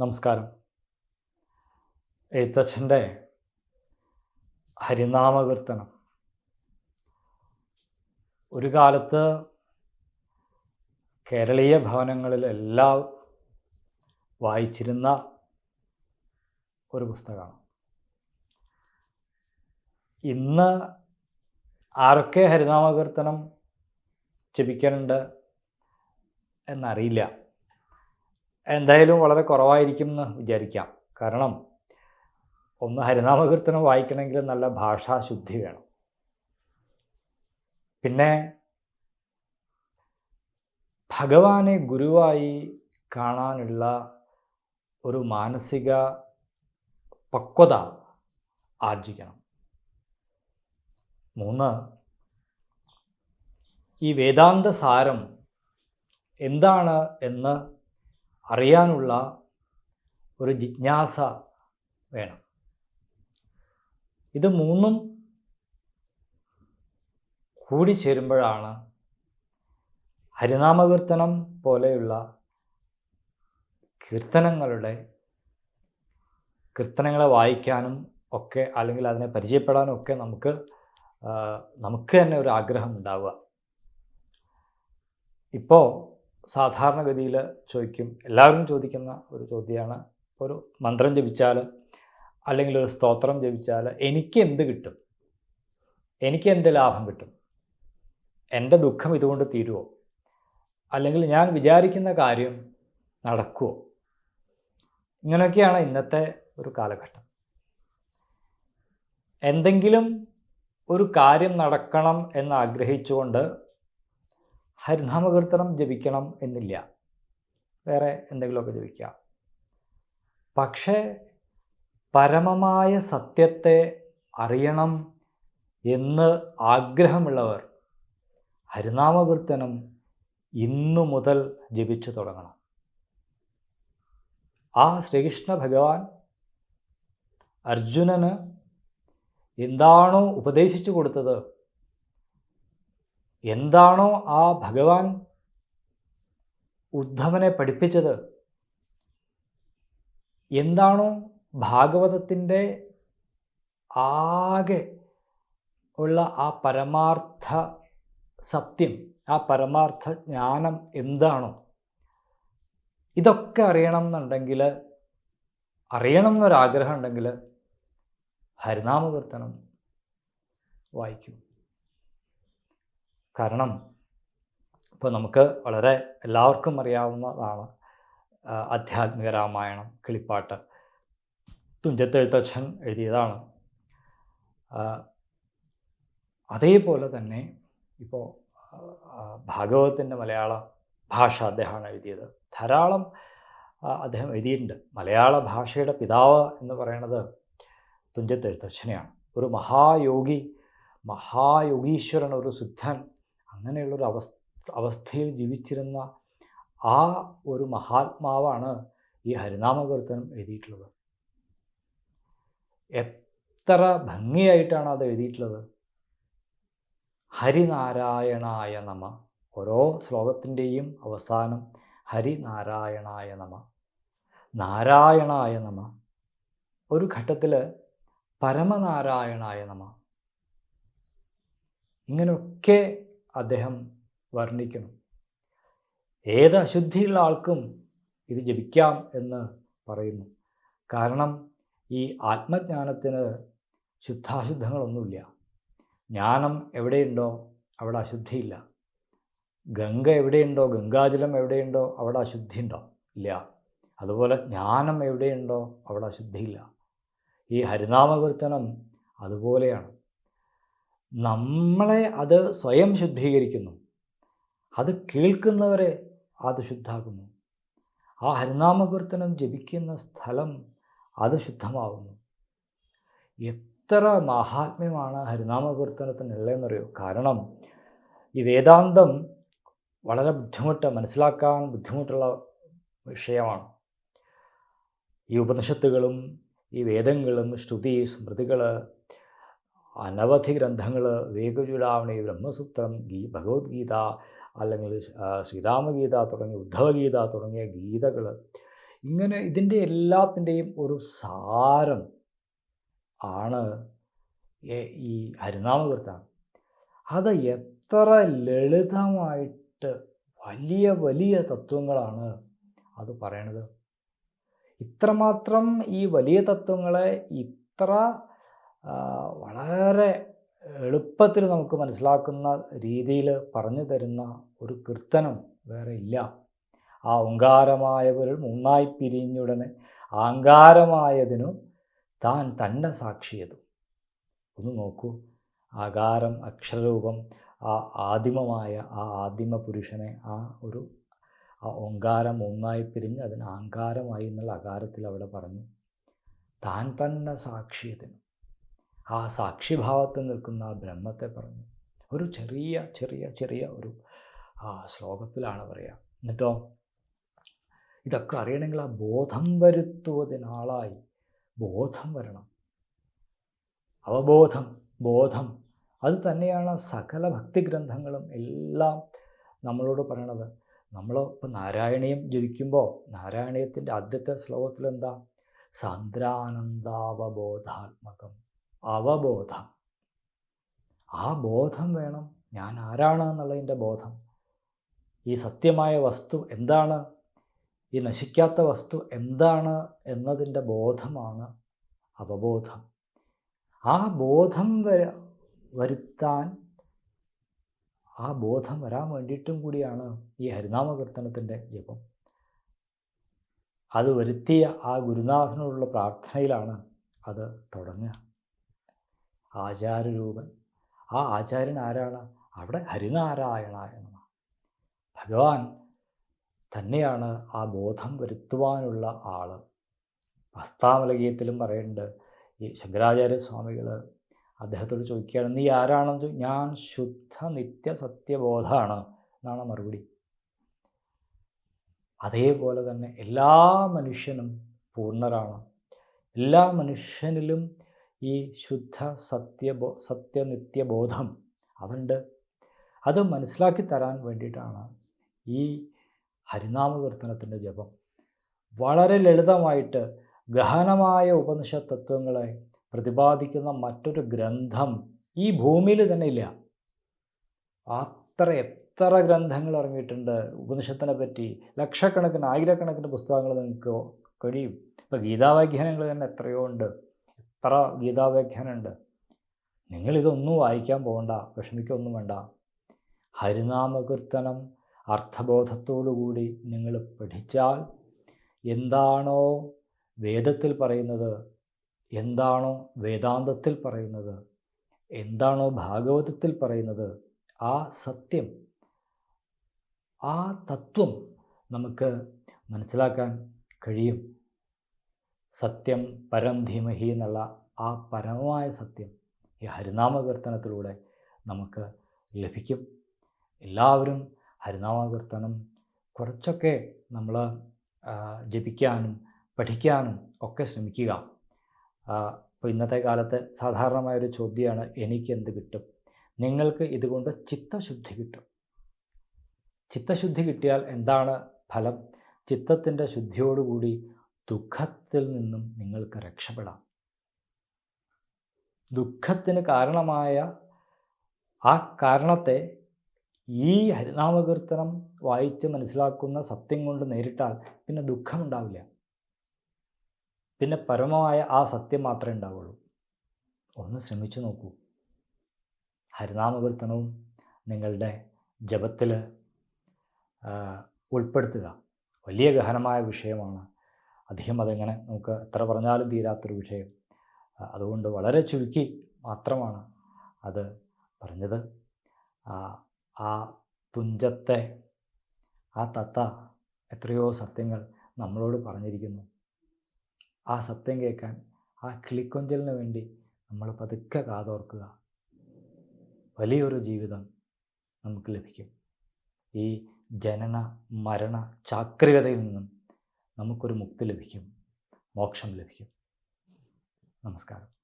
നമസ്കാരം. എഴുത്തച്ഛന്റെ ഹരിനാമകീർത്തനം. ഒരു കാലത്ത് കേരളീയ ഭവനങ്ങളിലെല്ലാം വായിച്ചിരുന്ന ഒരു പുസ്തകമാണ്. ഇന്ന് ആരൊക്കെ ഹരിനാമകീർത്തനം ജപിക്കാനുണ്ട് എന്നറിയില്ല. എന്തായാലും വളരെ കുറവായിരിക്കും എന്ന് വിചാരിക്കാം. കാരണം ഒന്ന് ഹരിനാമകീർത്തനം വായിക്കണമെങ്കിൽ നല്ല ഭാഷാശുദ്ധി വേണം. പിന്നെ ഭഗവാനെ ഗുരുവായി കാണാനുള്ള ഒരു മാനസിക പക്വത ആർജിക്കണം. മൂന്ന് ഈ വേദാന്ത സാരം എന്താണ് എന്ന് അറിയാനുള്ള ഒരു ജിജ്ഞാസ വേണം. ഇത് മൂന്നും കൂടി ചേരുമ്പോഴാണ് ഹരിനാമകീർത്തനം പോലെയുള്ള കീർത്തനങ്ങളുടെ കീർത്തനങ്ങളെ വായിക്കാനും ഒക്കെ അല്ലെങ്കിൽ അതിനെ പരിചയപ്പെടാനും ഒക്കെ നമുക്ക് നമുക്ക് തന്നെ ഒരു ആഗ്രഹം ഉണ്ടാവുക. ഇപ്പോൾ സാധാരണഗതിയിൽ ചോദിക്കും എല്ലാവരും ചോദിക്കുന്ന ഒരു ചോദ്യമാണ്. ഒരു മന്ത്രം ജപിച്ചാൽ അല്ലെങ്കിൽ ഒരു സ്തോത്രം ജപിച്ചാൽ എനിക്ക് എന്ത് കിട്ടും? എനിക്ക് എന്ത് ലാഭം കിട്ടും? എന്റെ ദുഃഖം ഇതുകൊണ്ട് തീരുമോ അല്ലെങ്കിൽ ഞാൻ വിചാരിക്കുന്ന കാര്യം നടക്കുമോ ഇങ്ങനെയൊക്കെയാണ് ഇന്നത്തെ ഒരു കാലഘട്ടം. എന്തെങ്കിലും ഒരു കാര്യം നടക്കണം എന്ന് ആഗ്രഹിച്ചുകൊണ്ട് ഹരിനാമകീർത്തനം ജപിക്കണം എന്നില്ല. വേറെ എന്തെങ്കിലുമൊക്കെ ജപിക്കാം. പക്ഷേ പരമമായ സത്യത്തെ അറിയണം എന്ന് ആഗ്രഹമുള്ളവർ ഹരിനാമകീർത്തനം ഇന്നു മുതൽ ജപിച്ചു തുടങ്ങണം. ആ ശ്രീകൃഷ്ണ ഭഗവാൻ അർജുനന് എന്താണോ ഉപദേശിച്ചു കൊടുത്തത് എന്താണോ ആ ഭഗവാൻ ഉദ്ധവനെ പഠിപ്പിച്ചത്? എന്താണോ ഭാഗവതത്തിന്റെ ആകെ ഉള്ള ആ പരമാർത്ഥ സത്യം ആ പരമാർത്ഥ ജ്ഞാനം എന്താണോ? ഇതൊക്കെ അറിയണം എന്നുണ്ടെങ്കിൽ അറിയണം എന്നൊരാഗ്രഹം ഉണ്ടെങ്കിൽ ഹരിനാമകീർത്തനം വായിക്കും. കാരണം ഇപ്പോൾ നമുക്ക് വളരെ എല്ലാവർക്കും അറിയാവുന്നതാണ് ആധ്യാത്മിക രാമായണം കിളിപ്പാട്ട്. തുഞ്ചത്തെഴുത്തച്ഛൻ എഴുതിയതാണ്. അതേപോലെ തന്നെ ഇപ്പോൾ ഭാഗവതത്തിന്റെ മലയാള ഭാഷ അദ്ദേഹമാണ് എഴുതിയത്. ധാരാളം അദ്ദേഹം എഴുതിയിട്ടുണ്ട്. മലയാള ഭാഷയുടെ പിതാവ് എന്ന് പറയുന്നത് തുഞ്ചത്തെഴുത്തച്ഛനെയാണ്. ഒരു മഹായോഗി മഹായോഗീശ്വരൻ ഒരു സിദ്ധൻ അങ്ങനെയുള്ളൊരു അവസ്ഥ അവസ്ഥയിൽ ജീവിച്ചിരുന്ന ആ ഒരു മഹാത്മാവാണ് ഈ ഹരിനാമകീർത്തനം എഴുതിയിട്ടുള്ളത്. എത്ര ഭംഗിയായിട്ടാണ് അത് എഴുതിയിട്ടുള്ളത്. ഹരിനാരായണായ നമ. ഓരോ ശ്ലോകത്തിന്റെയും അവസാനം ഹരിനാരായണായ നമ. നാരായണായ നമ. ഒരു ഘട്ടത്തിൽ പരമനാരായണായ നമ. ഇങ്ങനെയൊക്കെ അദ്ദേഹം വർണിക്കുന്നു. ഏത് അശുദ്ധിയുള്ള ആൾക്കും ഇത് ജപിക്കാം എന്ന് പറയുന്നു. കാരണം ഈ ആത്മജ്ഞാനത്തിന് ശുദ്ധാശുദ്ധങ്ങളൊന്നുമില്ല. ജ്ഞാനം എവിടെയുണ്ടോ അവിടെ അശുദ്ധിയില്ല. ഗംഗ എവിടെയുണ്ടോ ഗംഗാജലം എവിടെയുണ്ടോ അവിടെ അശുദ്ധി ഉണ്ടോ ഇല്ല. അതുപോലെ ജ്ഞാനം എവിടെയുണ്ടോ അവിടെ അശുദ്ധിയില്ല. ഈ ഹരിനാമകീർത്തനം അതുപോലെയാണ്. നമ്മളെ അത് സ്വയം ശുദ്ധീകരിക്കുന്നു. അത് കേൾക്കുന്നവരെ അത് ശുദ്ധാക്കുന്നു. ആ ഹരിനാമകീർത്തനം ജപിക്കുന്ന സ്ഥലം അത് ശുദ്ധമാകുന്നു. എത്ര മാഹാത്മ്യമാണ് ഹരിനാമകീർത്തനത്തിനുള്ളതെന്നറിയോ? കാരണം ഈ വേദാന്തം വളരെ ബുദ്ധിമുട്ട് മനസ്സിലാക്കാൻ ബുദ്ധിമുട്ടുള്ള വിഷയമാണ്. ഈ ഉപനിഷത്തുകളും ഈ വേദങ്ങളും ശ്രുതി സ്മൃതികൾ അനവധി ഗ്രന്ഥങ്ങൾ വേഗചൂടാവണി ബ്രഹ്മസൂത്രം ഗീ ഭഗവത്ഗീത അല്ലെങ്കിൽ ശ്രീരാമഗീത തുടങ്ങിയ ഉദ്ധവഗീത തുടങ്ങിയ ഗീതകൾ ഇങ്ങനെ ഇതിന്റെ എല്ലാത്തിന്റെയും ഒരു സാരം ആണ് ഈ ഹരിനാമകീർത്തനം അത് എത്ര ലളിതമായിട്ട് വലിയ വലിയ തത്വങ്ങളാണ് അത് പറയണത്. ഇത്രമാത്രം ഈ വലിയ തത്വങ്ങളെ ഇത്ര വളരെ എളുപ്പത്തിൽ നമുക്ക് മനസ്സിലാക്കുന്ന രീതിയിൽ പറഞ്ഞു തരുന്ന ഒരു കീർത്തനം വേറെ ഇല്ല. ആ ഓങ്കാരമായവരിൽ മൂന്നായി പിരിഞ്ഞുടനെ ആങ്കാരമായതിനു താൻ തന്നെ സാക്ഷിയതും ഒന്ന് നോക്കൂ. ആകാരം അക്ഷരരൂപം ആ ആദിമമായ ആ ആദിമ പുരുഷനെ ആ ഒരു ആ ഓങ്കാരം ഒന്നായി പിരിഞ്ഞ് അതിന് ആങ്കാരമായി എന്നുള്ള അകാരത്തിൽ അവിടെ പറഞ്ഞു. താൻ തന്നെ സാക്ഷിയതിന് ആ സാക്ഷിഭാവത്തിൽ നിൽക്കുന്ന ആ ബ്രഹ്മത്തെ പറഞ്ഞു. ഒരു ചെറിയ ചെറിയ ചെറിയ ഒരു ആ ശ്ലോകത്തിലാണ് പറയുക എന്നിട്ടോ? ഇതൊക്കെ അറിയണമെങ്കിൽ ആ ബോധം വരുത്തുവതിനാളായി. ബോധം വരണം. അവബോധം ബോധം. അത് തന്നെയാണ് സകല ഭക്തിഗ്രന്ഥങ്ങളും എല്ലാം നമ്മളോട് പറയണത്. നമ്മൾ ഇപ്പം നാരായണീയം ജപിക്കുമ്പോൾ നാരായണീയത്തിന്റെ ആദ്യത്തെ ശ്ലോകത്തിൽ എന്താ സാന്ദ്രാനന്ദാവബോധാത്മകം. അവബോധം. ആ ബോധം വേണം. ഞാൻ ആരാണ് എന്നുള്ളതിന്റെ ബോധം. ഈ സത്യമായ വസ്തു എന്താണ്? ഈ നശിക്കാത്ത വസ്തു എന്താണ് എന്നതിന്റെ ബോധമാണ് അവബോധം. ആ ബോധം വര വരുത്താൻ ആ ബോധം വരാൻ വേണ്ടിയിട്ടും കൂടിയാണ് ഈ ഹരിനാമ കീർത്തനത്തിന്റെ ജപം. അത് വരുത്തിയ ആ ഗുരുനാഥനോടുള്ള പ്രാർത്ഥനയിലാണ് അത് തുടങ്ങുക. ആചാര്യരൂപൻ ആ ആചാര്യൻ ആരാണ്? അവിടെ ഹരിനാരായണ എന്നാണ്. ഭഗവാൻ തന്നെയാണ് ആ ബോധം വരുത്തുവാനുള്ള ആൾ അസ്താമലകീയത്തിലും പറയുന്നുണ്ട് ഈ ശങ്കരാചാര്യ സ്വാമികൾ അദ്ദേഹത്തോട് ചോദിക്കുകയാണ് നീ ആരാണെന്ന് ഞാൻ ശുദ്ധ നിത്യ സത്യബോധമാണ് എന്നാണ് മറുപടി. അതേപോലെ തന്നെ എല്ലാ മനുഷ്യനും പൂർണരാണ്. എല്ലാ മനുഷ്യനിലും ഈ ശുദ്ധ സത്യബോ സത്യനിത്യബോധം അതുണ്ട്. അത് മനസ്സിലാക്കി തരാൻ വേണ്ടിയിട്ടാണ് ഈ ഹരിനാമകീർത്തനത്തിന്റെ ജപം. വളരെ ലളിതമായിട്ട് ഗഹനമായ ഉപനിഷത്ത് തത്വങ്ങളെ പ്രതിപാദിക്കുന്ന മറ്റൊരു ഗ്രന്ഥം ഈ ഭൂമിയിൽ തന്നെ ഇല്ല. അത്ര എത്ര ഗ്രന്ഥങ്ങൾ ഇറങ്ങിയിട്ടുണ്ട്. ഉപനിഷത്തിനെ പറ്റി ലക്ഷക്കണക്കിന് ആയിരക്കണക്കിന് പുസ്തകങ്ങൾ നിങ്ങൾക്ക് കഴിയും. ഇപ്പോൾ ഗീതാവ്യാഖ്യാനങ്ങൾ തന്നെ എത്രയോ ഉണ്ട്. എത്ര ഗീതാവ്യാഖ്യാനമുണ്ട്. നിങ്ങളിതൊന്നും വായിക്കാൻ പോകണ്ട വിഷമിക്കൊന്നും വേണ്ട. ഹരിനാമകീർത്തനം അർത്ഥബോധത്തോടുകൂടി നിങ്ങൾ പഠിച്ചാൽ എന്താണോ വേദത്തിൽ പറയുന്നത് എന്താണോ വേദാന്തത്തിൽ പറയുന്നത് എന്താണോ ഭാഗവതത്തിൽ പറയുന്നത് ആ സത്യം ആ തത്വം നമുക്ക് മനസ്സിലാക്കാൻ കഴിയും. സത്യം പരം ധീമഹി എന്നുള്ള ആ പരമമായ സത്യം ഈ ഹരിനാമകീർത്തനത്തിലൂടെ നമുക്ക് ലഭിക്കും. എല്ലാവരും ഹരിനാമകീർത്തനം കുറച്ചൊക്കെ നമ്മൾ ജപിക്കാനും പഠിക്കാനും ഒക്കെ ശ്രമിക്കുക. ഇപ്പോൾ ഇന്നത്തെ കാലത്ത് സാധാരണമായൊരു ചോദ്യമാണ് എനിക്കെന്ത് കിട്ടും? നിങ്ങൾക്ക് ഇതുകൊണ്ട് ചിത്തശുദ്ധി കിട്ടും. ചിത്തശുദ്ധി കിട്ടിയാൽ എന്താണ് ഫലം? ചിത്തത്തിന്റെ ശുദ്ധിയോടുകൂടി ദുഃഖത്തിൽ നിന്നും നിങ്ങൾക്ക് രക്ഷപ്പെടാം. ദുഃഖത്തിന് കാരണമായ ആ കാരണത്തെ ഈ ഹരിനാമകീർത്തനം വായിച്ച് മനസ്സിലാക്കുന്ന സത്യം കൊണ്ട് നേരിട്ടാൽ പിന്നെ ദുഃഖമുണ്ടാവില്ല. പിന്നെ പരമമായ ആ സത്യം മാത്രമേ ഉണ്ടാവുള്ളൂ. ഒന്ന് ശ്രമിച്ചു നോക്കൂ. ഹരിനാമകീർത്തനവും നിങ്ങളുടെ ജപത്തിൽ ഉൾപ്പെടുത്തുക. വലിയ ഗഹനമായ വിഷയമാണ്. അധികം അതെങ്ങനെ നമുക്ക് എത്ര പറഞ്ഞാലും തീരാത്തൊരു വിഷയം. അതുകൊണ്ട് വളരെ ചുരുക്കി മാത്രമാണ് അത് പറഞ്ഞത്. ആ, തുഞ്ചത്തെ ആ തത്ത എത്രയോ സത്യങ്ങൾ നമ്മളോട് പറഞ്ഞിരിക്കുന്നു. ആ സത്യം കേൾക്കാൻ ആ കിളിക്കൊഞ്ചലിന് വേണ്ടി നമ്മൾ പതുക്കെ കാതോർക്കുക. വലിയൊരു ജീവിതം നമുക്ക് ലഭിക്കും. ഈ ജനന മരണ ചാക്രികതയിൽ നിന്നും നമുക്കൊരു മുക്തി ലഭിക്കും. മോക്ഷം ലഭിക്കും. നമസ്കാരം.